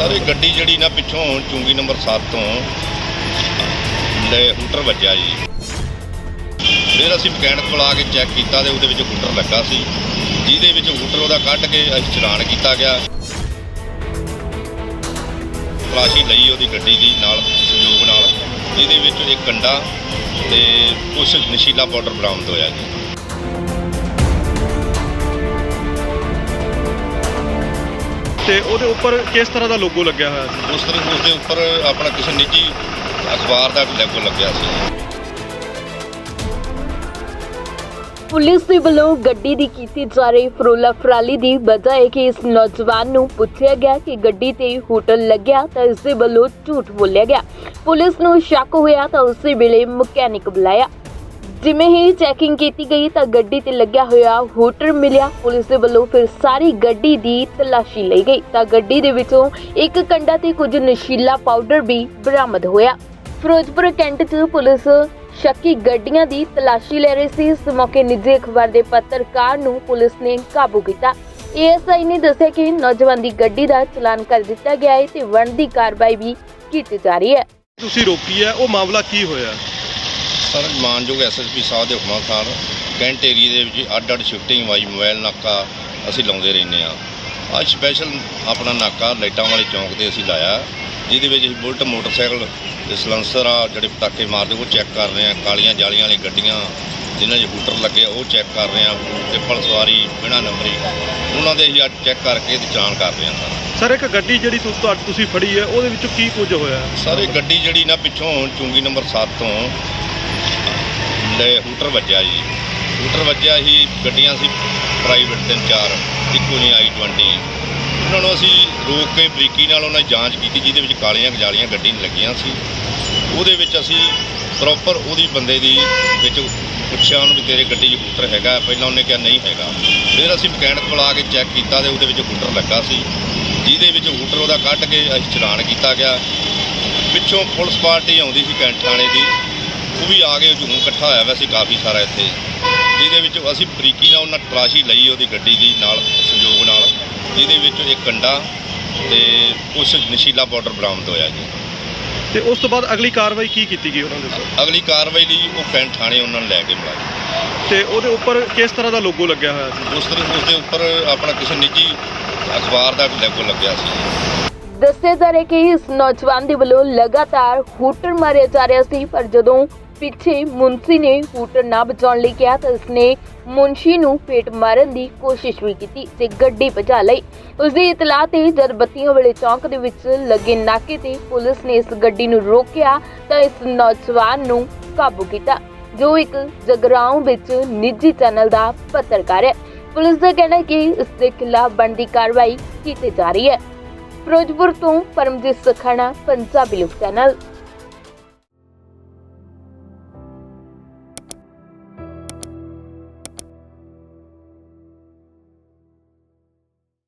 Sir ਇਹ ਗੱਡੀ ਜਿਹੜੀ ਨਾ ਪਿੱਛੋਂ ਚੁੰਗੀ ਨੰਬਰ 7 ਤੋਂ ਲੈ ਹੂਟਰ ਵੱਜਿਆ ਜੀ। ਫਿਰ ਅਸੀਂ ਮਕੈਨਿਕ ਬੁਲਾ ਕੇ ਚੈੱਕ ਕੀਤਾ ਤੇ ਉਹਦੇ ਵਿੱਚ ਹੂਟਰ ਲੱਗਾ ਸੀ। ਜਿਹਦੇ ਵਿੱਚ ਹੂਟਰ ਉਹਦਾ ਕੱਢ ਕੇ ਅਸੀਂ ਚਲਾਨ ਕੀਤਾ ਗਿਆ। ਤਲਾਸ਼ੀ ਲਈ ਉਹਦੀ ਗੱਡੀ ਦੀ ਨਾਲ, ਸੰਯੋਗ ਨਾਲ। ਜਿਹਦੇ ਵਿੱਚ ਇੱਕ ਕੰਡਾ ਤੇ ਕੁਝ ਨਸ਼ੀਲਾ ਪਾਊਡਰ ਬਰਾਮਦ ਹੋਇਆ ਜੀ। ਤੇ ਉਹਦੇ ਉੱਪਰ ਕਿਸ ਤਰ੍ਹਾਂ ਦਾ ਲੋਗੋ ਲੱਗਿਆ ਹੋਇਆ ਸੀ? ਉਸ ਤਰ੍ਹਾਂ ਉਸ ਦੇ ਉੱਪਰ ਆਪਣਾ ਕਿਸੇ ਨਿੱਜੀ ਅਖਬਾਰ ਦਾ ਲੋਗੋ ਲੱਗਿਆ ਸੀ। ਪੁਲਿਸ ਦੇ ਵੱਲੋਂ ਗੱਡੀ ਦੀ ਕੀਤੀ ਜਾ ਰਹੀ ਫਰੋਲਾ ਫਰਾਲੀ ਦੀ ਵਜ੍ਹਾ ਹੈ ਕਿ ਇਸ ਨੌਜਵਾਨ ਨੂੰ ਪੁੱਛਿਆ ਗਿਆ ਕਿ ਗੱਡੀ ਤੇ ਹੋਟਲ ਲੱਗਿਆ ਤਾਂ ਇਸ ਦੇ ਵੱਲੋਂ ਝੂਠ ਬੋਲਿਆ ਗਿਆ। ਪੁਲਿਸ ਨੂੰ ਸ਼ੱਕ ਹੋਇਆ ਤਾਂ ਉਸੇ ਵੇਲੇ ਮਕੈਨਿਕ ਬੁਲਾਇਆ। ਜਿਵੇਂ ਹੀ ਚੈਕਿੰਗ ਕੀਤੀ ਗਈ ਤਾਂ ਗੱਡੀ ਤੇ ਲੱਗਿਆ ਹੋਇਆ ਹੋਟਲ ਮਿਲਿਆ। ਪੁਲਿਸ ਦੇ ਵੱਲੋਂ ਫਿਰ ਸਾਰੀ ਗੱਡੀ ਦੀ ਤਲਾਸ਼ੀ ਲਈ ਗਈ। ਤਾਂ ਗੱਡੀ ਦੇ ਵਿੱਚੋਂ ਇੱਕ ਕੰਡਾ ਤੇ ਕੁਝ ਨਸ਼ੀਲਾ ਪਾਊਡਰ ਵੀ ਬਰਾਮਦ ਹੋਇਆ। ਫਿਰੋਜ਼ਪੁਰ ਕੈਂਟ 'ਚ ਪੁਲਿਸ ਸ਼ੱਕੀ ਗੱਡੀਆਂ ਦੀ ਤਲਾਸ਼ੀ ਲੈ ਰਹੀ ਸੀ। ਇਸ ਮੌਕੇ ਨਿੱਜੀ ਅਖਬਾਰ ਦੇ ਪੱਤਰਕਾਰ ਨੂੰ ਪੁਲਿਸ ਨੇ ਕਾਬੂ ਕੀਤਾ। ਏਐਸਆਈ ਨੇ ਦੱਸਿਆ ਕਿ ਨੌਜਵਾਨ ਦੀ ਗੱਡੀ ਦਾ ਚਲਾਨ ਕਰ ਦਿੱਤਾ ਗਿਆ ਹੈ ਤੇ ਬਣਦੀ ਕਾਰਵਾਈ ਵੀ ਕੀਤੀ ਜਾ ਰਹੀ ਹੈ। ਤੁਸੀਂ ਰੋਕੀ ਹੈ, ਉਹ ਮਾਮਲਾ ਕੀ ਹੋਇਆ? ਸਰ ਮਾਨਯੋਗ ਐਸਐਸਪੀ ਸਾਹਿਬ ਦੇ ਹੁਕਮਾਂ ਅਨੁਸਾਰ ਕੈਂਟ ਏਰੀਏ ਦੇ ਵਿੱਚ ਅੱਡ ਅੱਡ ਸ਼ਿਫਟਿੰਗ ਵਾਈ ਮੋਬਾਈਲ ਨਾਕਾ ਅਸੀਂ ਲਾਉਂਦੇ ਰਹਿੰਦੇ ਆ ਅੱਜ ਸਪੈਸ਼ਲ ਆਪਣਾ ਨਾਕਾ ਲਾਈਟਾਂ ਵਾਲੇ ਚੌਂਕ ਤੇ ਅਸੀਂ ਲਾਇਆ ਜਿਹਦੇ ਵਿੱਚ ਅਸੀਂ ਬੁਲਟ ਮੋਟਰਸਾਈਕਲ ਤੇ ਸਲੈਂਸਰ ਆ ਜਿਹੜੇ ਪਟਾਕੇ ਮਾਰਦੇ ਉਹ ਚੈੱਕ ਕਰ ਰਹੇ ਆ ਕਾਲੀਆਂ ਜਾਲੀਆਂ ਵਾਲੀਆਂ ਗੱਡੀਆਂ ਜਿਨ੍ਹਾਂ 'ਚ ਹੂਟਰ ਲੱਗੇ ਉਹ ਚੈੱਕ ਕਰ ਰਹੇ ਆ ਟ੍ਰਿਪਲ ਸਵਾਰੀ ਬਿਨਾਂ ਨੰਬਰੀ ਉਹਨਾਂ ਦੇ ਅਸੀਂ ਅੱਜ ਚੈੱਕ ਕਰਕੇ ਤੇ ਚਲਾਨ ਕਰ ਰਹੇ ਆ ਸਰ। ਇੱਕ ਗੱਡੀ ਜਿਹੜੀ ਤੁਸੀਂ ਫੜੀ ਹੈ ਉਹਦੇ ਵਿੱਚੋਂ ਕੀ ਕੁਝ ਹੋਇਆ? ਸਰ ਇਹ ਗੱਡੀ ਜਿਹੜੀ ਨਾ ਪਿੱਛੋਂ ਚੁੰਗੀ ਨੰਬਰ 7 ਤੋਂ ਲੈ ਹੂਟਰ ਵੱਜਿਆ ਜੀ। ਹੂਟਰ ਵੱਜਿਆ ਹੀ ਗੱਡੀਆਂ ਸੀ ਪ੍ਰਾਈਵੇਟ ਤਿੰਨ ਚਾਰ, ਇੱਕੋ ਨਹੀਂ ਆਈ 20 ਉਹਨਾਂ ਨੂੰ ਅਸੀਂ ਰੋਕ ਕੇ ਬਰੀਕੀ ਨਾਲ ਉਹਨਾਂ ਦੀ ਜਾਂਚ ਕੀਤੀ, ਜਿਹਦੇ ਵਿੱਚ ਕਾਲੀਆਂ ਗਜਾਲੀਆਂ ਗੱਡੀ ਨਹੀਂ ਲੱਗੀਆਂ ਸੀ। ਉਹਦੇ ਵਿੱਚ ਅਸੀਂ ਪ੍ਰੋਪਰ ਉਹਦੀ ਬੰਦੇ ਦੀ ਵਿੱਚ ਪੁੱਛਿਆ ਉਹਨੂੰ ਵੀ ਤੇਰੇ ਗੱਡੀ 'ਚ ਹੂਟਰ ਹੈਗਾ? ਪਹਿਲਾਂ ਉਹਨੇ ਕਿਹਾ ਨਹੀਂ ਹੈਗਾ। ਫਿਰ ਅਸੀਂ ਮਕੈਨਿਕ ਬੁਲਾ ਕੇ ਚੈੱਕ ਕੀਤਾ ਤੇ ਉਹਦੇ ਵਿੱਚ ਹੂਟਰ ਲੱਗਾ ਸੀ। ਜਿਹਦੇ ਵਿੱਚ ਹੂਟਰ ਉਹਦਾ ਕੱਢ ਕੇ ਅਸੀਂ ਚਲਾਨ ਕੀਤਾ ਗਿਆ। ਪਿੱਛੋਂ ਪੁਲਿਸ ਪਾਰਟੀ ਆਉਂਦੀ ਸੀ ਕੈਂਟ ਥਾਣੇ ਦੀ। ਉਹ ਵੀ ਆ ਕੇ ਹਜੂਮ ਇਕੱਠਾ ਹੋਇਆ ਵੈਸੇ ਕਾਫੀ ਸਾਰਾ ਇੱਥੇ। ਜਿਹਦੇ ਵਿੱਚ ਅਸੀਂ ਬਰੀਕੀ ਨਾਲ ਉਹਨਾਂ ਤਲਾਸ਼ੀ ਲਈ ਉਹਦੀ ਗੱਡੀ ਦੀ ਨਾਲ ਸੰਯੋਗ ਨਾਲ। ਜਿਹਦੇ ਵਿੱਚ ਇੱਕ ਕੰਡਾ ਤੇ ਕੁਝ ਨਸ਼ੀਲਾ ਪਾਊਡਰ ਬਰਾਮਦ ਹੋਇਆ ਜੀ। ਤੇ ਉਸ ਤੋਂ ਬਾਅਦ ਅਗਲੀ ਕਾਰਵਾਈ ਕੀ ਕੀਤੀ ਗਈ ਉਹਨਾਂ ਦੇ ਉੱਪਰ? ਅਗਲੀ ਕਾਰਵਾਈ ਲਈ ਉਹ ਕੈਂਟ ਥਾਣੇ ਉਹਨਾਂ ਨੂੰ ਲੈ ਕੇ ਬੁਲਾਇਆ ਤੇ ਉਹਦੇ ਉੱਪਰ ਕਿਸ ਤਰ੍ਹਾਂ ਦਾ ਲੋਗੋ ਲੱਗਿਆ ਹੋਇਆ ਸੀ? ਉਸ ਤਰ੍ਹਾਂ ਉਸ ਦੇ ਉੱਪਰ ਆਪਣਾ ਕਿਸੇ ਨਿੱਜੀ ਅਖਬਾਰ ਦਾ ਲੋਗੋ ਲੱਗਿਆ ਸੀ। ਦੱਸਿਆ ਜਾ ਰਿਹਾ ਕਿ ਇਸ ਨੌਜਵਾਨ ਦੇ ਵੱਲੋਂ ਲਗਾਤਾਰ ਹੂਟਰ ਮਾਰਿਆ ਜਾ ਰਿਹਾ ਸੀ ਪਰ ਜਦੋਂ ਪਿੱਛੇ ਮੁੰਸ਼ੀ ਨੇ ਹੂਟਰ ਨਾ ਬਚਾਉਣ ਲਈ ਕਿਹਾ ਤਾਂ ਉਸਨੇ ਮੁੰਸ਼ੀ ਨੂੰ ਪੇਟ ਮਾਰਨ ਦੀ ਕੋਸ਼ਿਸ਼ ਵੀ ਕੀਤੀ ਤੇ ਗੱਡੀ ਭਜਾ ਲਈ। ਉਸ ਦੀ ਇਤਲਾਹ ਤੇ ਜਦ ਬੱਤੀਆਂ ਵਾਲੇ ਚੌਂਕ ਦੇ ਵਿੱਚ ਲੱਗੇ ਨਾਕੇ ਤੇ ਪੁਲਿਸ ਨੇ ਇਸ ਗੱਡੀ ਨੂੰ ਰੋਕਿਆ ਤਾਂ ਇਸ ਨੌਜਵਾਨ ਨੂੰ ਕਾਬੂ ਕੀਤਾ, ਜੋ ਇੱਕ ਜਗਰਾਉਂ ਵਿੱਚ ਨਿੱਜੀ ਚੈਨਲ ਦਾ ਪੱਤਰਕਾਰ ਹੈ। ਪੁਲਿਸ ਦਾ ਕਹਿਣਾ ਹੈ ਕਿ ਇਸ ਦੇ ਖਿਲਾਫ ਬਣਦੀ ਕਾਰਵਾਈ ਕੀਤੀ ਜਾ ਰਹੀ ਹੈ। ਫਿਰੋਜ਼ਪੁਰ ਤੋਂ ਪਰਮਜੀਤ ਸਖਾਣਾ, ਪੰਜਾਬੀ ਲੋਕ ਚੈਨਲ।